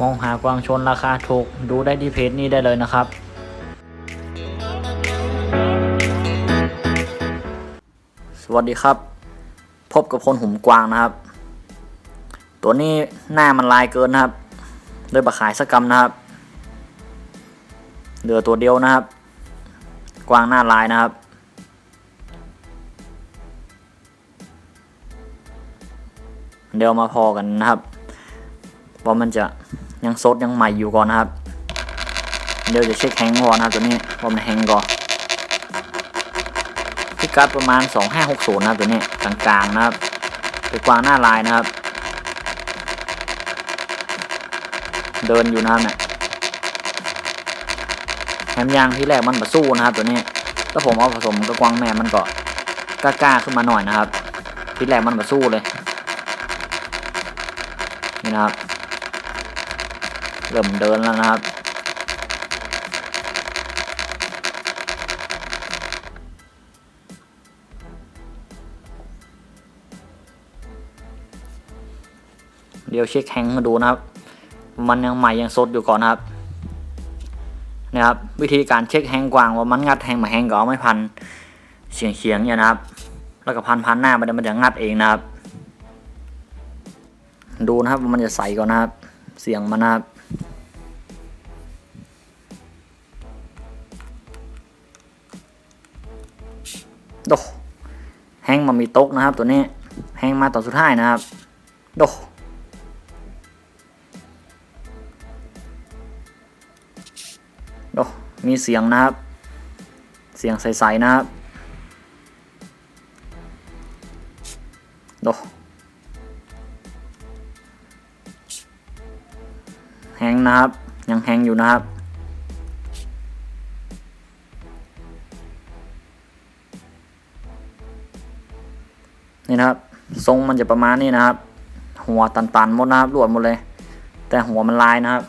มองหากวางชนราคาถูก ดูได้ที่เพจนี้ได้เลยนะครับ สวัสดีครับ พบกับคนหุ่มกวางนะครับ ตัวนี้หน้ามันลายเกินนะครับเลยบะขายสกกรรมนะครับ เหลือตัวเดียวนะครับ กวางหน้าลายนะครับเดี๋ยวมาพอกันนะครับว่ามันจะ ยังสดยังใหม่อยู่ก่อนนะครับ เดี๋ยวจะเช็คแฮงก่อนนะครับตัวนี้ว่ามันแฮงก่อนพิกัดประมาณ 2560นะครับตัวนี้กลางๆนะครับเป็นกวางหน้าลายนะครับ เดินอยู่นะครับเนี่ยแฮมยางที่แรกมันมาสู้นะครับตัวนี้ถ้าผมเอาผสมกับกวางแม่มันก็กล้าๆขึ้นมาหน่อยนะครับ ที่แรกมันมาสู้เลยนี่นะครับ เริ่มเดินแล้วนะครับ เดี๋ยวเช็คแฮงมาดูนะครับ มันยังใหม่ยังสดอยู่ก่อนนะครับนะครับ วิธีการเช็คแฮงกวางว่ามันงัดแฮงมาแฮงก็เอาไม่พันเฉียงเฉียงเนี่ยนะครับ แล้วก็พันพันหน้ามันมันจะงัดเองนะครับ ดูนะครับมันจะใสก่อนนะครับ เสียงมันนะครับ โดแหงมามีตกนะครับตัวนี้แหงมาต่อสุดท้ายนะครับ โดโดมีเสียงนะครับ เสียงใสๆนะครับ โดแฮงนะครับ ยังแฮงอยู่นะครับ นี่นะครับ ทรงมันจะประมาณนี้นะครับ หัวตันๆหมดนะครับรวดหมดเลย แต่หัวมันลายนะครับ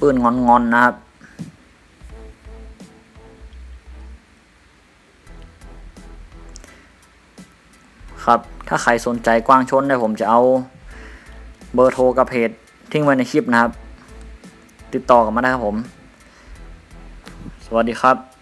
ปืนงอนๆนะครับครับ ถ้าใครสนใจกว้างชนเนี่ยผมจะเอาเบอร์โทรกับเพจทิ้งไว้ในคลิปนะครับ ติดต่อกันมาได้ครับผม สวัสดีครับ